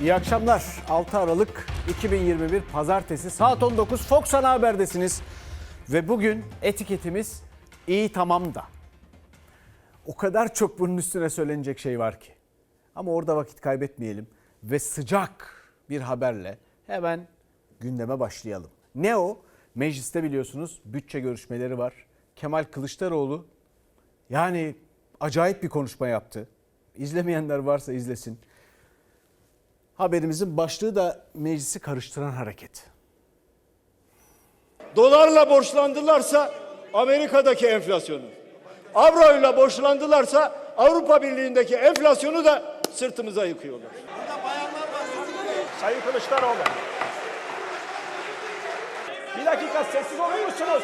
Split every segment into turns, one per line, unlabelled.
İyi akşamlar. 6 Aralık 2021 Pazartesi saat 19 Fox Ana Haber'desiniz. Ve bugün etiketimiz iyi tamam da. O kadar çok bunun üstüne söylenecek şey var ki. Ama orada vakit kaybetmeyelim ve sıcak bir haberle hemen gündeme başlayalım. Ne o? Mecliste biliyorsunuz bütçe görüşmeleri var. Kemal Kılıçdaroğlu yani acayip bir konuşma yaptı. İzlemeyenler varsa izlesin. Haberimizin başlığı da meclisi karıştıran hareket.
Dolarla borçlandılarsa Amerika'daki enflasyonu, avroyla borçlandılarsa Avrupa Birliği'ndeki enflasyonu da sırtımıza yıkıyorlar.
Sayın Kılıçdaroğlu. Bir dakika sessiz olur musunuz?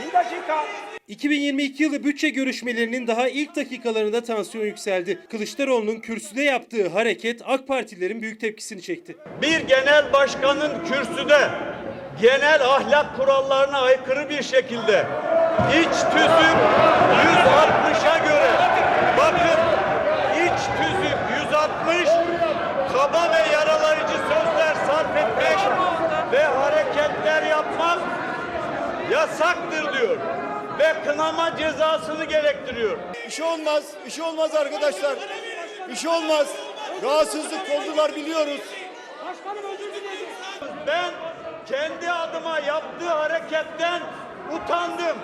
Bir dakika.
2022 yılı bütçe görüşmelerinin daha ilk dakikalarında tansiyon yükseldi. Kılıçdaroğlu'nun kürsüde yaptığı hareket AK Partililerin büyük tepkisini çekti.
Bir genel başkanın kürsüde genel ahlak kurallarına aykırı bir şekilde iç tüzük 160'a göre bakın iç tüzük 160 kaba ve yaralayıcı sözler sarf etmek ve hareketler yapmak yasaktır diyor ve kınama cezasını gerektiriyor. Bir şey olmaz, bir şey olmaz arkadaşlar. Bir şey olmaz. Rahatsızlık oldular biliyoruz. Ben kendi adıma yaptığı hareketten utandım.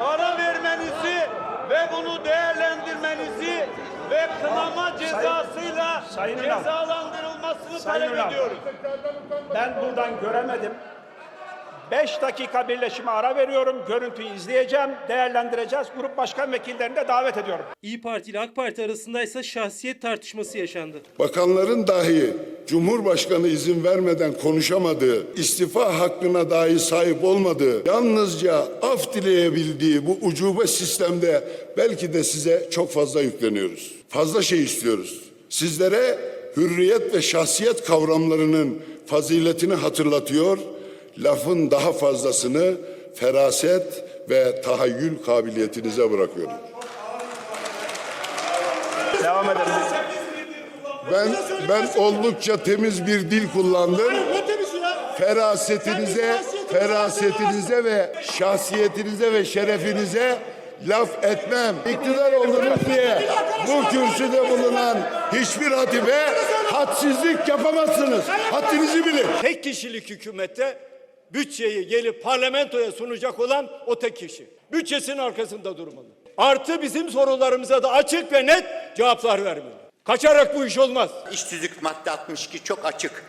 Ara vermenizi ve bunu değerlendirmenizi ve kınama cezasıyla
Sayın Ünal.
cezalandırılmasını
Sayın
talep
Ünal.
ediyoruz.
Ben buradan göremedim. 5 dakika birleşime ara veriyorum. Görüntüyü izleyeceğim, değerlendireceğiz. Grup başkan vekillerini de davet ediyorum.
İyi Parti ile AK Parti arasında ise şahsiyet tartışması yaşandı.
Bakanların dahi Cumhurbaşkanı izin vermeden konuşamadığı, istifa hakkına dahi sahip olmadığı, yalnızca af dileyebildiği bu ucube sistemde belki de size çok fazla yükleniyoruz. Fazla şey istiyoruz. Sizlere hürriyet ve şahsiyet kavramlarının faziletini hatırlatıyor, lafın daha fazlasını feraset ve tahayyül kabiliyetinize bırakıyorum.
Devam edelim.
Ben ben oldukça temiz bir dil kullandım. Ferasetinize, ferasetinize ve şahsiyetinize ve şerefinize laf etmem. İktidar oldunuz diye bu kürsüde bulunan hiçbir hatibe hadsizlik yapamazsınız. Haddinizi bilin.
Tek kişilik hükümette bütçeyi gelip parlamentoya sunacak olan o tek kişi. Bütçesinin arkasında durmalı. Artı bizim sorularımıza da açık ve net cevaplar vermeli. Kaçarak bu iş olmaz.
İş tüzük madde 62 çok açık.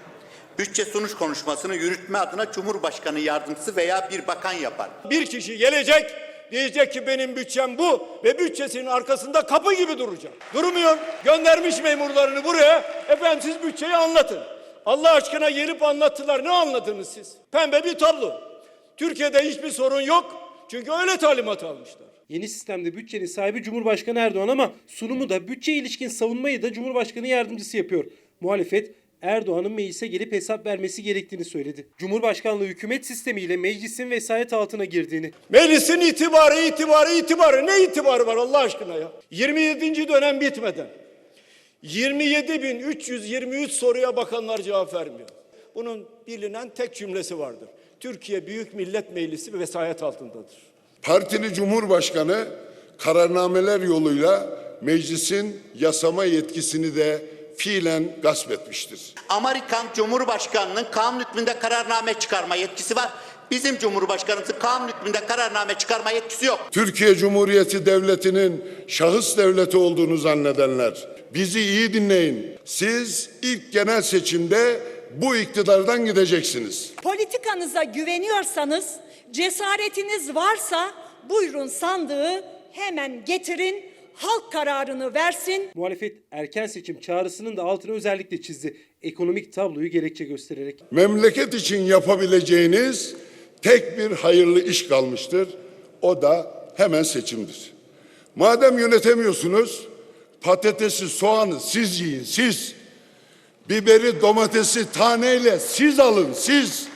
Bütçe sunuş konuşmasını yürütme adına Cumhurbaşkanı yardımcısı veya bir bakan yapar.
Bir kişi gelecek diyecek ki benim bütçem bu ve bütçesinin arkasında kapı gibi duracak. Durmuyor. Göndermiş memurlarını buraya. Efendim siz bütçeyi anlatın. Allah aşkına gelip anlattılar. Ne anladınız siz? Pembe bir tablo. Türkiye'de hiçbir sorun yok. Çünkü öyle talimat almışlar.
Yeni sistemde bütçenin sahibi Cumhurbaşkanı Erdoğan ama sunumu da bütçe ilişkin savunmayı da Cumhurbaşkanı yardımcısı yapıyor. Muhalefet Erdoğan'ın meclise gelip hesap vermesi gerektiğini söyledi. Cumhurbaşkanlığı hükümet sistemiyle meclisin vesayet altına girdiğini,
Meclisin itibarı, itibarı, itibarı. Ne itibarı var Allah aşkına ya? 27. dönem bitmeden 27.323 soruya bakanlar cevap vermiyor. Bunun bilinen tek cümlesi vardır. Türkiye Büyük Millet Meclisi vesayet altındadır.
Partili Cumhurbaşkanı kararnameler yoluyla meclisin yasama yetkisini de fiilen gasp etmiştir.
Amerikan Cumhurbaşkanı'nın kanun hükmünde kararname çıkarma yetkisi var. Bizim Cumhurbaşkanımızın kanun hükmünde kararname çıkarma yetkisi yok.
Türkiye Cumhuriyeti Devleti'nin şahıs devleti olduğunu zannedenler, bizi iyi dinleyin. Siz ilk genel seçimde bu iktidardan gideceksiniz.
Politikanıza güveniyorsanız, cesaretiniz varsa buyurun sandığı hemen getirin, halk kararını versin.
muhalefet erken seçim çağrısının da altını özellikle çizdi. Ekonomik tabloyu gerekçe göstererek.
Memleket için yapabileceğiniz tek bir hayırlı iş kalmıştır. O da hemen seçimdir. Madem yönetemiyorsunuz, patatesi, soğanı siz yiyin, siz. Biberi, domatesi taneyle siz alın, siz.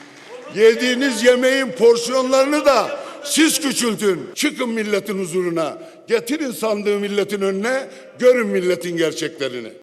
Yediğiniz yemeğin porsiyonlarını da siz küçültün. Çıkın milletin huzuruna. Getirin sandığı milletin önüne. Görün milletin gerçeklerini.